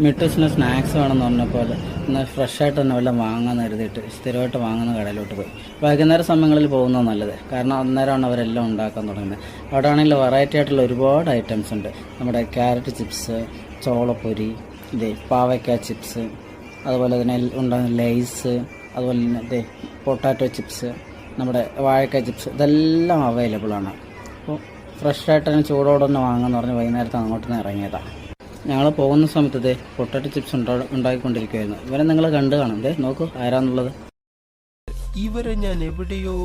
മിട്ടൂസിന് snacks വേണമെന്ന് പറഞ്ഞപ്പോൾ എന്നാൽ ഫ്രഷ് ആയിട്ട് തന്നെ വല്ലതും വാങ്ങാൻ കരുതിയിട്ട് സ്ഥിരമായിട്ട് വാങ്ങുന്ന കടയിലോട്ട് പോയി. വൈകുന്നേര സമയങ്ങളിൽ പോകുന്നത് നല്ലത്. കാരണം അന്നേരമാണ് അവരെല്ലാം ഉണ്ടാക്കാൻ തുടങ്ങുന്നത്. അവിടെ ആണെങ്കിൽ വെറൈറ്റി ആയിട്ടുള്ള ഒരുപാട് ഐറ്റംസ് ഉണ്ട്. നമ്മുടെ ക്യാരറ്റ് ചിപ്സ് ചോളപ്പൊരി ഇതേ പാവയ്ക്ക ചിപ്സ് അതുപോലെ തന്നെ ഉണ്ടാകുന്ന ലൈസ് അതുപോലെ തന്നെ ഇതേ പൊട്ടാറ്റോ ചിപ്സ് നമ്മുടെ വാഴക്ക ചിപ്സ് ഇതെല്ലാം അവൈലബിളാണ് അപ്പോൾ ഫ്രഷ് ആയിട്ട് തന്നെ ചൂടോടെ തന്നെ വാങ്ങാമെന്ന് പറഞ്ഞ് വൈകുന്നേരത്ത് അങ്ങോട്ട് നിന്ന് ഇറങ്ങിയതാണ് ഞങ്ങൾ പോകുന്ന സമയത്ത് ഇതേ ചിപ്സ് ഉണ്ടാ ഉണ്ടാക്കിക്കൊണ്ടിരിക്കുകയായിരുന്നു ഇവരെ നിങ്ങൾ കണ്ടു കാണും. ദേ നോക്കൂ ആരാന്നുള്ളത്. ഇവരെ ഞാൻ എവിടെയോ.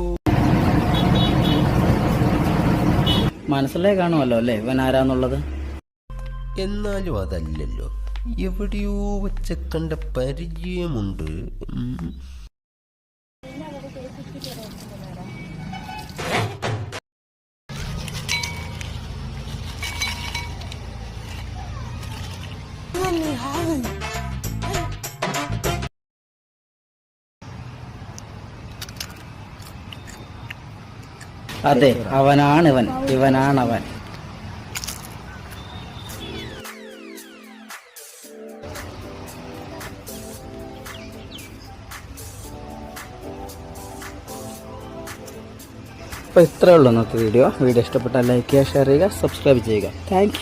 മനസ്സിലായി കാണുമല്ലോ അല്ലേ? ഇവൻ ആരാന്നുള്ളത്? എന്നാലും അതല്ലല്ലോ. എവിടെയോ വെച്ച കണ്ട പരിചയമുണ്ട് അതെ അവനാണ് ഇവൻ ഇവനാണ് അവൻ അപ്പോൾ ഇത്രയേ ഉള്ളൂ ഇന്നത്തെ വീഡിയോ വീഡിയോ ഇഷ്ടപ്പെട്ടാൽ ലൈക്ക് ചെയ്യുക ഷെയർ ചെയ്യുക സബ്സ്ക്രൈബ് ചെയ്യുക. താങ്ക്